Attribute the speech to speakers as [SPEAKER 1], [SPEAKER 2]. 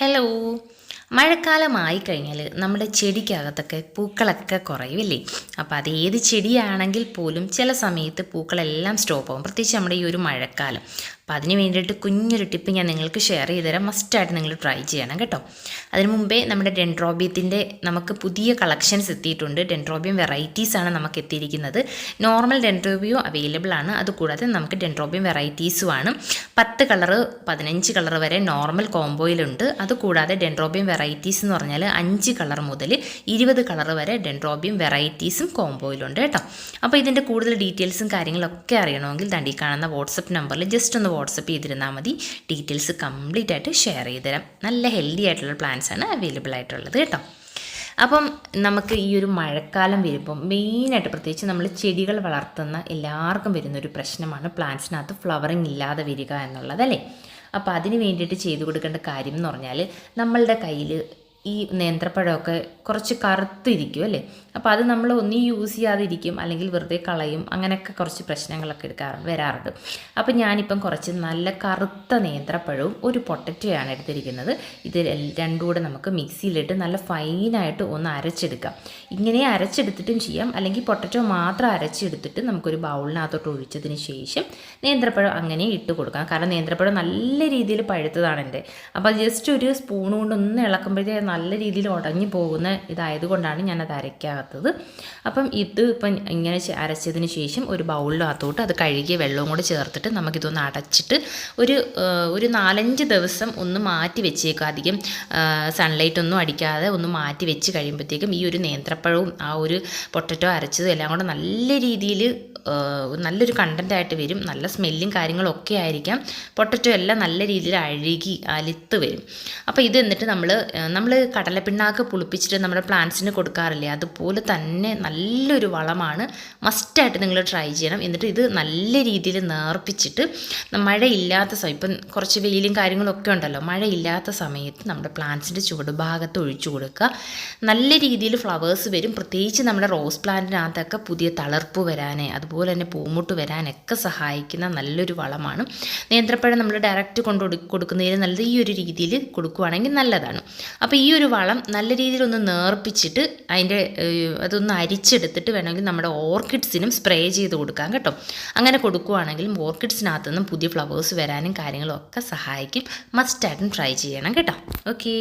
[SPEAKER 1] Hello മഴക്കാലമായി കഴിഞ്ഞാൽ നമ്മുടെ ചെടിക്കകത്തൊക്കെ പൂക്കളൊക്കെ കുറയുമല്ലേ? അപ്പോൾ അത് ഏത് ചെടിയാണെങ്കിൽ പോലും ചില സമയത്ത് പൂക്കളെല്ലാം സ്റ്റോപ്പ് ആവും. പ്രത്യേകിച്ച് നമ്മുടെ ഈ ഒരു മഴക്കാലം. അപ്പോൾ അതിന് വേണ്ടിയിട്ട് കുഞ്ഞൊരു ടിപ്പ് ഞാൻ നിങ്ങൾക്ക് ഷെയർ ചെയ്ത് തരാം മസ്റ്റായിട്ട് നിങ്ങൾ ട്രൈ ചെയ്യണം കേട്ടോ. അതിന് മുമ്പേ നമ്മുടെ ഡെൻഡ്രോബിയത്തിന്റെ നമുക്ക് പുതിയ കളക്ഷൻസ് എത്തിയിട്ടുണ്ട്. ഡെൻഡ്രോബിയം വെറൈറ്റീസാണ് നമുക്ക് എത്തിയിരിക്കുന്നത്. നോർമൽ ഡെൻഡ്രോബിയോ അവൈലബിൾ ആണ്. അതുകൂടാതെ നമുക്ക് ഡെൻഡ്രോബിയം വെറൈറ്റീസുമാണ് പത്ത് കളറ് പതിനഞ്ച് കളർ വരെ നോർമൽ കോംബോയിലുണ്ട് അതുകൂടാതെ ഡെൻഡ്രോബിയം വെറൈറ്റീസ് എന്ന് പറഞ്ഞാൽ അഞ്ച് കളർ മുതൽ ഇരുപത് കളർ വരെ ഡെൻഡ്രോബിയം വെറൈറ്റീസും കോംബോയിലുണ്ട് കേട്ടോ. അപ്പോൾ ഇതിന്റെ കൂടുതൽ ഡീറ്റെയിൽസും കാര്യങ്ങളൊക്കെ അറിയണമെങ്കിൽ തണ്ടി കാണുന്ന വാട്സപ്പ് നമ്പറിൽ ജസ്റ്റ് ഒന്ന് വാട്സപ്പ് ചെയ്തിരുന്നാൽ മതി. ഡീറ്റെയിൽസ് കംപ്ലീറ്റ് ആയിട്ട് ഷെയർ ചെയ്ത് തരാം നല്ല ഹെൽത്തി ആയിട്ടുള്ള പ്ലാൻസ് ആണ് അവൈലബിൾ ആയിട്ടുള്ളത് കേട്ടോ. അപ്പം നമുക്ക് ഈ ഒരു മഴക്കാലം വരുമ്പം മെയിനായിട്ട് പ്രത്യേകിച്ച് നമ്മൾ ചെടികൾ വളർത്തുന്ന എല്ലാവർക്കും വരുന്നൊരു പ്രശ്നമാണ് പ്ലാന്റ്സിനകത്ത് ഫ്ലവറിങ് ഇല്ലാതെ വരിക എന്നുള്ളതല്ലേ അപ്പോൾ അതിന് വേണ്ടിയിട്ട് ചെയ്തു കൊടുക്കേണ്ട കാര്യം എന്ന് പറഞ്ഞാൽ നമ്മളുടെ കയ്യിൽ ഈ നേന്ത്രപ്പഴമൊക്കെ കുറച്ച് കറുത്തിരിക്കും അല്ലേ? അപ്പോൾ അത് നമ്മൾ ഒന്നും യൂസ് ചെയ്യാതിരിക്കും അല്ലെങ്കിൽ വെറുതെ കളയും അങ്ങനെയൊക്കെ കുറച്ച് പ്രശ്നങ്ങളൊക്കെ എടുക്കാറ് വരാറുണ്ട്. അപ്പോൾ ഞാനിപ്പം കുറച്ച് നല്ല കറുത്ത നേന്ത്രപ്പഴവും ഒരു പൊട്ടറ്റോയാണ് എടുത്തിരിക്കുന്നത്. ഇത് രണ്ടും കൂടെ നമുക്ക് മിക്സിയിലിട്ട് നല്ല ഫൈനായിട്ട് ഒന്ന് അരച്ചെടുക്കാം. ഇങ്ങനെ അരച്ചെടുത്തിട്ടും ചെയ്യാം. അല്ലെങ്കിൽ പൊട്ടറ്റോ മാത്രം അരച്ചെടുത്തിട്ട് നമുക്കൊരു ബൗളിനകത്തോട്ട് ഒഴിച്ചതിന് ശേഷം നേന്ത്രപ്പഴം അങ്ങനെ ഇട്ട് കൊടുക്കാം. കാരണം നേന്ത്രപ്പഴം നല്ല രീതിയിൽ പഴുത്തതാണ് എന്റെ. അപ്പോൾ ജസ്റ്റ് ഒരു സ്പൂൺ കൊണ്ട് ഒന്ന് ഇളക്കുമ്പോഴത്തേ നല്ല രീതിയിൽ ഉടഞ്ഞു പോകുന്ന ഇതായത് കൊണ്ടാണ് ഞാനത് അരയ്ക്കാത്തത്. അപ്പം ഇത് ഇപ്പം ഇങ്ങനെ അരച്ചതിന് ശേഷം ഒരു ബൗളിനകത്തോട്ട് അത് കഴുകിയ വെള്ളവും കൂടെ ചേർത്തിട്ട് നമുക്കിതൊന്ന് അടച്ചിട്ട് ഒരു ഒരു നാലഞ്ച് ദിവസം ഒന്ന് മാറ്റി വെച്ചേക്കും. അധികം സൺലൈറ്റ് ഒന്നും അടിക്കാതെ ഒന്ന് മാറ്റി വെച്ച് കഴിയുമ്പോഴത്തേക്കും ഈ ഒരു നേന്ത്രപ്പഴവും ആ ഒരു പൊട്ടറ്റോ അരച്ചതും എല്ലാം കൂടെ നല്ല രീതിയിൽ നല്ലൊരു കണ്ടന്റായിട്ട് വരും. നല്ല സ്മെല്ലും കാര്യങ്ങളൊക്കെ ആയിരിക്കാം. പൊട്ടറ്റോ എല്ലാം നല്ല രീതിയിൽ അഴുകി അലുത്ത് വരും. അപ്പോൾ ഇത് എന്നിട്ട് നമ്മൾ നമ്മൾ കടലപ്പിണ്ണാക്ക് പുളിപ്പിച്ചിട്ട് നമ്മുടെ പ്ലാന്റ്സിന് കൊടുക്കാറില്ലേ? അതുപോലെ തന്നെ നല്ലൊരു വളമാണ്. മസ്റ്റായിട്ട് നിങ്ങൾ ട്രൈ ചെയ്യണം. എന്നിട്ട് ഇത് നല്ല രീതിയിൽ നേർപ്പിച്ചിട്ട് മഴയില്ലാത്ത സമയം ഇപ്പം കുറച്ച് വെയിലും കാര്യങ്ങളൊക്കെ ഉണ്ടല്ലോ മഴയില്ലാത്ത സമയത്ത് നമ്മുടെ പ്ലാന്റ്സിന്റെ ചുവടുഭാഗത്ത് ഒഴിച്ചു കൊടുക്കുക. നല്ല രീതിയിൽ ഫ്ലവേഴ്സ് വരും. പ്രത്യേകിച്ച് നമ്മുടെ റോസ് പ്ലാന്റിനകത്തൊക്കെ പുതിയ തളർപ്പ് വരാനേ അതുപോലെ തന്നെ പൂമുട്ട് വരാനൊക്കെ സഹായിക്കുന്ന നല്ലൊരു വളമാണ്. നേന്ത്രപ്പഴം നമ്മൾ ഡയറക്റ്റ് കൊണ്ട് കൊടുക്കുന്നതിന് നല്ലത് ഈ ഒരു രീതിയിൽ കൊടുക്കുകയാണെങ്കിൽ നല്ലതാണ്. അപ്പോൾ ഈ ഒരു വളം നല്ല രീതിയിൽ ഒന്ന് നേർപ്പിച്ചിട്ട് അതിന്റെ അതൊന്ന് അരിച്ചെടുത്തിട്ട് വേണമെങ്കിൽ നമ്മുടെ ഓർക്കിഡ്സിനും സ്പ്രേ ചെയ്ത് കൊടുക്കാം കേട്ടോ. അങ്ങനെ കൊടുക്കുകയാണെങ്കിലും ഓർക്കിഡ്സിനകത്തു നിന്നും പുതിയ ഫ്ലവേഴ്സ് വരാനും കാര്യങ്ങളും ഒക്കെ സഹായിക്കും. മസ്റ്റായിട്ടും ട്രൈ ചെയ്യണം കേട്ടോ. ഓക്കേ.